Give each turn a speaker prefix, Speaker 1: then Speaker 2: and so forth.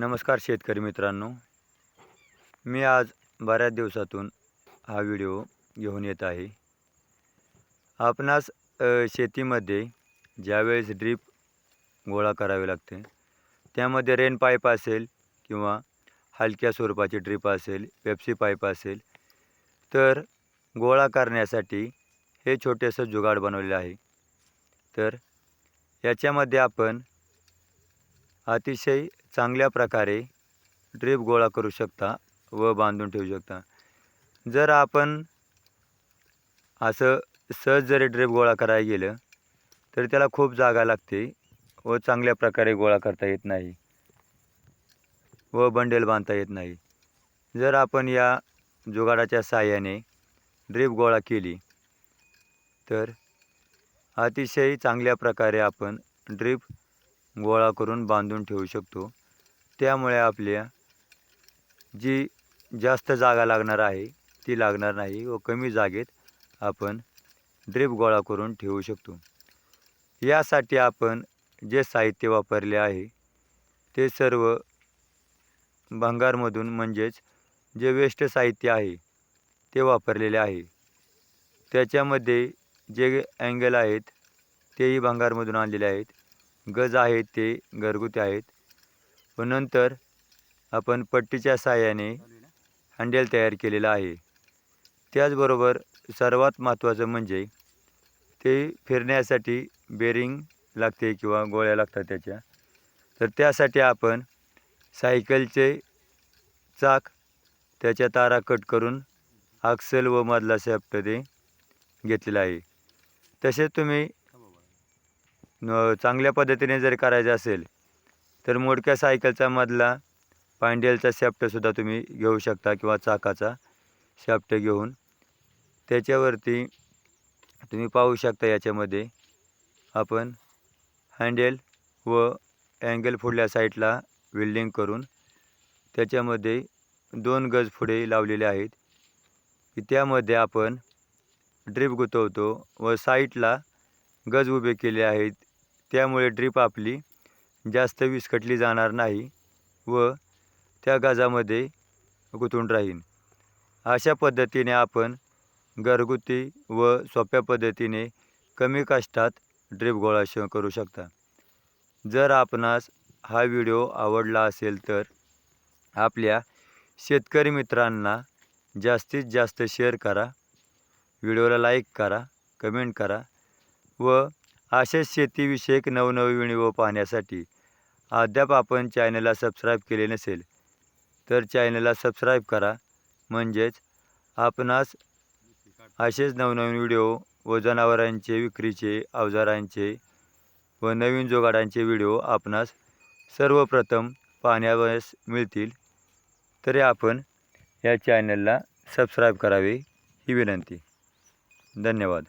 Speaker 1: नमस्कार शेतकरी मित्रांनो. मी आज बऱ्याच दिवसातून हा व्हिडिओ घेऊन येत आहे. आपणास शेतीमध्ये ज्यावेळेस ड्रीप गोळा करावे लागते त्यामध्ये रेन पाईप असेल किंवा हलक्या स्वरूपाची ड्रीप असेल पेप्सी पाईप असेल तर गोळा करण्यासाठी हे छोटेसं जुगाड बनवलेलं आहे. तर याच्यामध्ये आपण अतिशय चांगल्या प्रकारे ड्रीप गोळा करू शकता व बांधून ठेवू शकता. जर आपण असं सहज जरी ड्रीप गोळा करायला गेलं तर त्याला खूप जागा लागते व चांगल्या प्रकारे गोळा करता येत नाही व बंडेल बांधता येत नाही. जर आपण या जुगाडाच्या साहाय्याने ड्रीप गोळा केली तर अतिशय चांगल्या प्रकारे आपण ड्रीप गोळा करून बांधून ठेवू शकतो. त्यामुळे आपल्या जी जास्त जागा लागणार आहे ती लागणार नाही व कमी जागेत आपण ड्रीप गोळा करून ठेवू शकतो. यासाठी आपण जे साहित्य वापरले आहे ते सर्व भंगारमधून म्हणजेच जे वेस्ट साहित्य आहे ते वापरलेले आहे. त्याच्यामध्ये जे अँगल आहेत तेही भंगारमधून आणलेले आहेत. गज आहेत ते घरगुती आहेत. व नंतर आपण पट्टीच्या साहाय्याने हँडेल तयार केलेलं आहे. त्याचबरोबर सर्वात महत्त्वाचं म्हणजे ते फिरण्यासाठी बेरिंग लागते किंवा गोळ्या लागतात त्याच्या. तर त्यासाठी आपण सायकलचे चाक त्याच्या तारा कट करून आक्सल व मधला शेफ्ट ते घेतलेला आहे. तसेच तुम्ही चांगल्या पद्धतीने जर करायचं असेल तर मोडक्या सायकलचा मधला पांडेलचा शॅफ्टसुद्धा तुम्ही घेऊ शकता किंवा चाकाचा शॅफ्ट घेऊन. त्याच्यावरती तुम्ही पाहू शकता याच्यामध्ये आपण हँडेल व अँगल फुडल्या साईडला वेल्डिंग करून त्याच्यामध्ये दोन गज पुढे लावलेले आहेत. की त्यामध्ये आपण ड्रीप गुंतवतो व साईटला गज उभे केले आहेत. त्यामुळे ड्रीप आपली जास्त विस्कटली जाणार नाही व त्या गजामध्ये गुंतून राहीन. अशा पद्धतीने आपण घरगुती व सोप्या पद्धतीने कमी कष्टात ड्रीप गोळा श करू शकता. जर आपणास हा व्हिडिओ आवडला असेल तर आपल्या शेतकरी मित्रांना जास्तीत जास्त शेअर करा. व्हिडिओला लाईक करा कमेंट करा व असेच शेतीविषयक नवनवी व्हिडिओ पाहण्यासाठी अद्याप आपण चॅनलला सबस्क्राईब केले नसेल तर चॅनलला सबस्क्राईब करा. म्हणजेच आपणास असेच नवनवीन व्हिडिओ व जनावरांचे विक्रीचे अवजारांचे व नवीन जोगाडांचे व्हिडिओ आपणास सर्वप्रथम पाहण्यावयास मिळतील तरी आपण या चॅनलला सबस्क्राईब करावे ही विनंती. धन्यवाद.